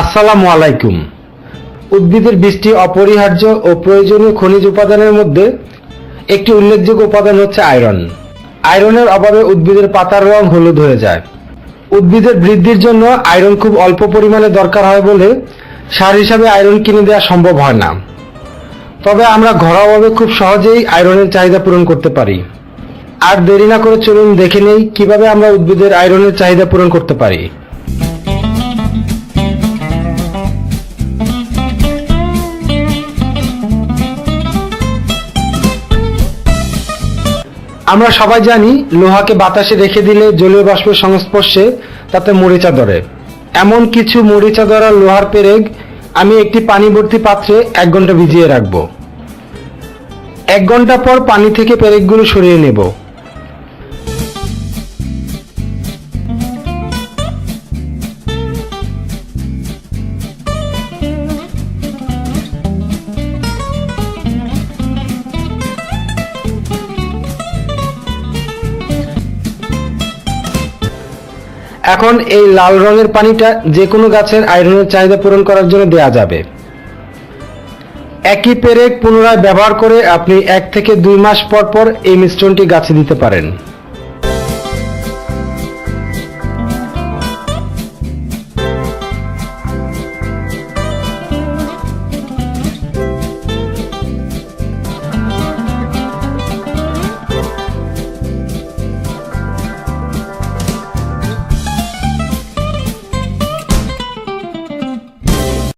আসসালামু আলাইকুম। উদ্ভিদের বৃষ্টি অপরিহার্য ও প্রয়োজনীয় খনিজ উপাদানের মধ্যে একটি উল্লেখযোগ্য উপাদান হচ্ছে আয়রন। আয়রনের অভাবে উদ্ভিদের পাতার রং হলুদ হয়ে যায়। উদ্ভিদের বৃদ্ধির জন্য আয়রন খুব অল্প পরিমাণে দরকার হয় বলে সার হিসাবে আয়রন কিনে দেওয়া সম্ভব হয় না। তবে আমরা ঘরোয়াভাবে খুব সহজেই আয়রনের চাহিদা পূরণ করতে পারি। আর দেরি না করে চলুন দেখে নেই কীভাবে আমরা উদ্ভিদের আয়রনের চাহিদা পূরণ করতে পারি। আমরা সবাই জানি লোহাকে বাতাসে রেখে দিলে জলীয় বাষ্পের সংস্পর্শে তাতে মরিচা ধরে। এমন কিছু মরিচা ধরা লোহার পেরেক আমি একটি পানি ভর্তি পাত্রে এক ঘণ্টা ভিজিয়ে রাখব। এক ঘণ্টা পর পানি থেকে পেরেকগুলো সরিয়ে নেব। এখন এই লাল রঙের পানিটা যে কোনো গাছের আয়রনের চাহিদা পূরণ করার জন্য দেয়া যাবে। একই পেরেক পুনরায় ব্যবহার করে আপনি এক থেকে দুই মাস পর পর এই মিশ্রণটি গাছে দিতে পারেন।